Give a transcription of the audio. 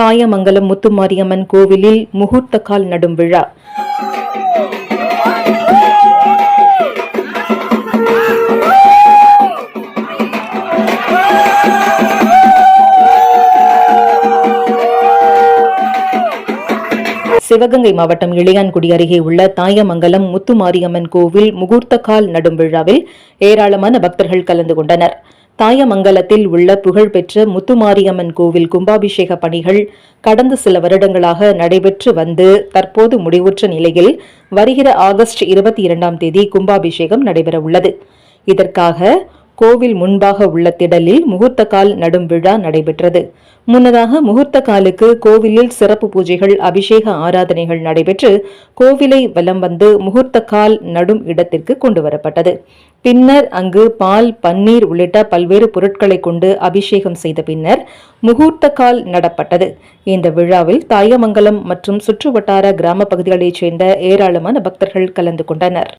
தாயமங்கலம் முத்துமாரியம்மன் கோவிலில் முகூர்த்த கால் நடும் விழா. சிவகங்கை மாவட்டம் இளையான்குடி அருகே உள்ள தாயமங்கலம் முத்துமாரியம்மன் கோவில் முகூர்த்த கால் நடும் விழாவில் ஏராளமான பக்தர்கள் கலந்து கொண்டனர். தாயமங்கலத்தில் உள்ள புகழ்பெற்ற முத்துமாரியம்மன் கோவில் கும்பாபிஷேக பணிகள் கடந்த சில வருடங்களாக நடைபெற்று வந்து தற்போது முடிவுற்ற நிலையில் வருகிற ஆகஸ்ட் இருபத்தி இரண்டாம் தேதி கும்பாபிஷேகம் நடைபெற உள்ளது இதற்காக கோவில் முன்பாக உள்ள திடலில் முகூர்த்த கால் நடும் விழா நடைபெற்றது. முன்னதாக முகூர்த்த காலுக்கு கோவிலில் சிறப்பு பூஜைகள் அபிஷேக ஆராதனைகள் நடைபெற்று கோவிலை வலம் வந்து முகூர்த்த கால் நடும் இடத்திற்கு கொண்டு வரப்பட்டது. பின்னர் அங்கு பால் பன்னீர் உள்ளிட்ட பல்வேறு பொருட்களை கொண்டு அபிஷேகம் செய்த பின்னர் முகூர்த்த கால் நடப்பட்டது. இந்த விழாவில் தாயமங்கலம் மற்றும் சுற்றுவட்டார கிராம பகுதிகளைச் சேர்ந்த ஏராளமான பக்தர்கள் கலந்து கொண்டனர்.